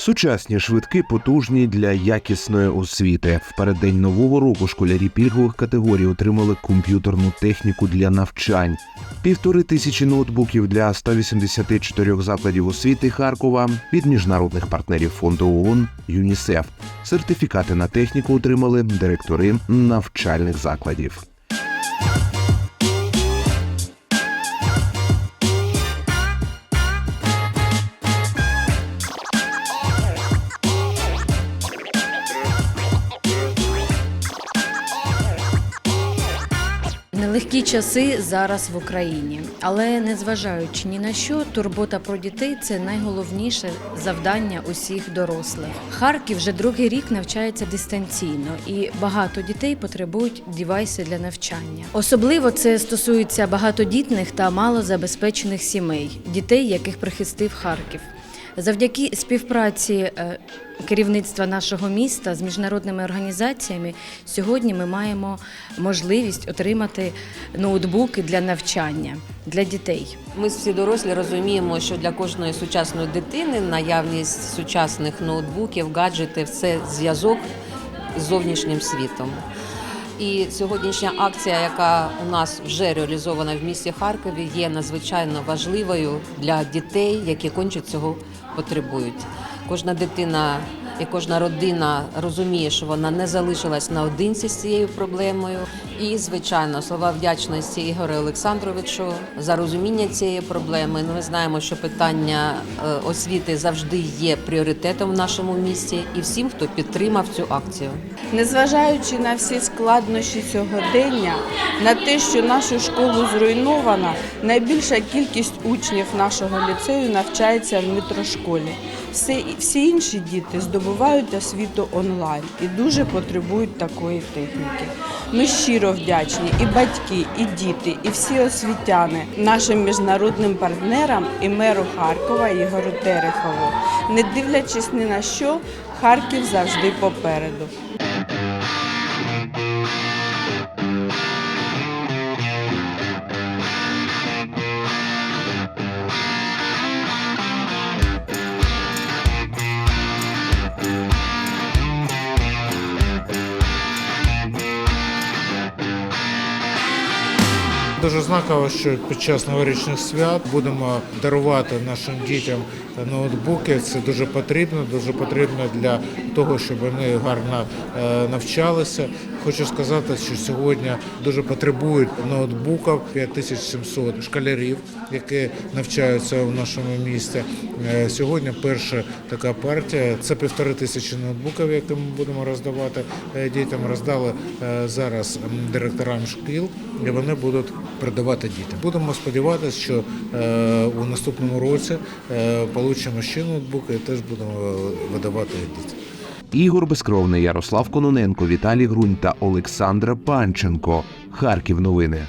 Сучасні, швидкі, потужні для якісної освіти. В переддень нового року школярі пільгових категорій отримали комп'ютерну техніку для навчань. Півтори тисячі ноутбуків для 184 закладів освіти Харкова від міжнародних партнерів фонду ООН ЮНІСЕФ. Сертифікати на техніку отримали директори навчальних закладів. Нелегкі часи зараз в Україні, але незважаючи ні на що, турбота про дітей це найголовніше завдання усіх дорослих. Харків вже другий рік навчається дистанційно, і багато дітей потребують дівайси для навчання. Особливо це стосується багатодітних та малозабезпечених сімей, дітей, яких прихистив Харків. Завдяки співпраці е, керівництва нашого міста з міжнародними організаціями сьогодні ми маємо можливість отримати ноутбуки для навчання для дітей. Ми всі дорослі розуміємо, що для кожної сучасної дитини наявність сучасних ноутбуків, гаджетів це зв'язок з зовнішнім світом. І сьогоднішня акція, яка у нас вже реалізована в місті Харкові, є надзвичайно важливою для дітей, які конче цього потребують. Кожна дитина і кожна родина розуміє, що вона не залишилась наодинці з цією проблемою. І, звичайно, слова вдячності Ігорю Олександровичу за розуміння цієї проблеми. Ну, Ми знаємо, що питання е, освіти завжди є пріоритетом в нашому місті, і всім, хто підтримав цю акцію. Незважаючи на всі складнощі сьогодення, на те, що нашу школу зруйновано, найбільша кількість учнів нашого ліцею навчається в метрошколі. Всі, всі інші діти здобувають освіту онлайн і дуже потребують такої техніки. Ми щиро вдячні і батьки, і діти, і всі освітяни нашим міжнародним партнерам і меру Харкова Ігору Терехову. Не дивлячись ні на що, Харків завжди попереду. Дуже знаково, що під час новорічних свят будемо дарувати нашим дітям ноутбуки. Це дуже потрібно, дуже потрібно для того, щоб вони гарно е, навчалися. Хочу сказати, що сьогодні дуже потребують ноутбуків 5700 школярів, які навчаються в нашому місті. Е, Сьогодні перша така партія. Це півтори тисячі ноутбуків, які ми будемо роздавати е, дітям. Роздали зараз директорам шкіл, і вони будуть передавати дітям. Будемо сподіватися, що е, у наступному році е, получимо ще ноутбуки і теж будемо видавати дітям. Ігор Безкровний, Ярослав Кононенко, Віталій Грунь та Олександра Панченко. Харків новини.